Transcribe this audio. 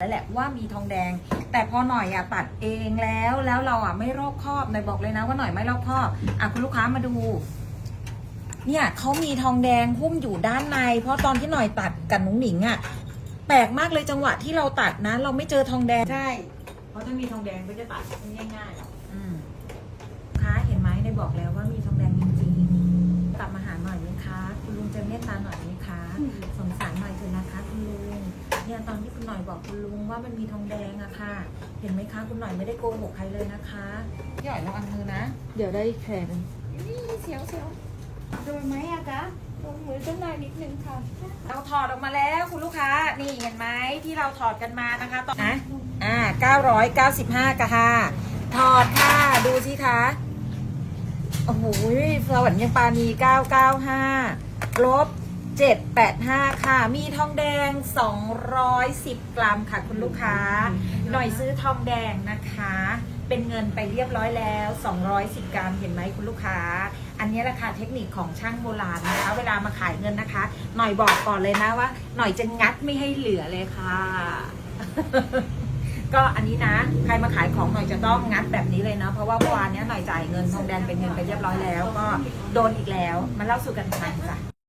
แล้วแหละว่ามีทองแดง แต่พอหน่อยอะตัดเองแล้วแล้วเราอะไม่รอบคอบหน่อยบอกเลยนะว่าหน่อยไม่รอบคอบอะคุณลูกค้ามาดู เนี่ยเขามีทองแดงหุ้มอยู่ด้านใน เพราะตอนที่หน่อยตัดกับนุ้งหนิงอะแปลกมากเลยจังหวะที่เราตัดนะ เราไม่เจอทองแดงใช่เพราะถ้ามีทองแดงก็จะตัดง่ายๆหรอกอืมลูกค้าเห็นไหมได้บอกแล้วว่ามีทองแดงจริงๆกลับมาหาหน่อยไหมคะคุณลุงจะเมตตาหน่อยไหมคะสงสารหน่อยเถอะนะคะคุณลุง เนี่ยตอนที่คุณหน่อยบอกคุณลุงว่ามันมีทองแดงอะค่ะ เห็นไหมคะคุณหน่อยไม่ได้โกหกใครเลยนะคะพี่หน่อยระวังมือนะ เดี๋ยวได้แผลหนึงนี่เสียวเสียวโดนไหมอะคะโดนมือต้นนายนิดนึงค่ะ เราถอดออกมาแล้วคุณลูกค้า นี่เห็นไหมที่เราถอดกันมานะคะตอนนะอ่า995กะค่ะ ถอดค่ะ ดูสิคะ โอ้โหสวรรค์ยังปานี995ลบ 785 ค่ะ มีทองแดง 210 กรัมค่ะคุณลูกค้า หน่อยซื้อทองแดงนะคะ เป็นเงินไปเรียบร้อยแล้ว 210 กรัม เห็นไหมคุณลูกค้า อันนี้แหละค่ะเทคนิคของช่างโบราณนะคะ เวลามาขายเงินนะคะ หน่อยบอกก่อนเลยนะว่า หน่อยจะงัดไม่ให้เหลือเลยค่ะ ก็อันนี้นะ ใครมาขายของหน่อยจะต้องงัดแบบนี้เลยนะ เพราะว่าเมื่อวานเนี้ยหน่อยจ่ายเงินทองแดงเป็นเงินไปเรียบร้อยแล้ว ก็โดนอีกแล้ว มาเล่าสู่กันฟังจ้ะ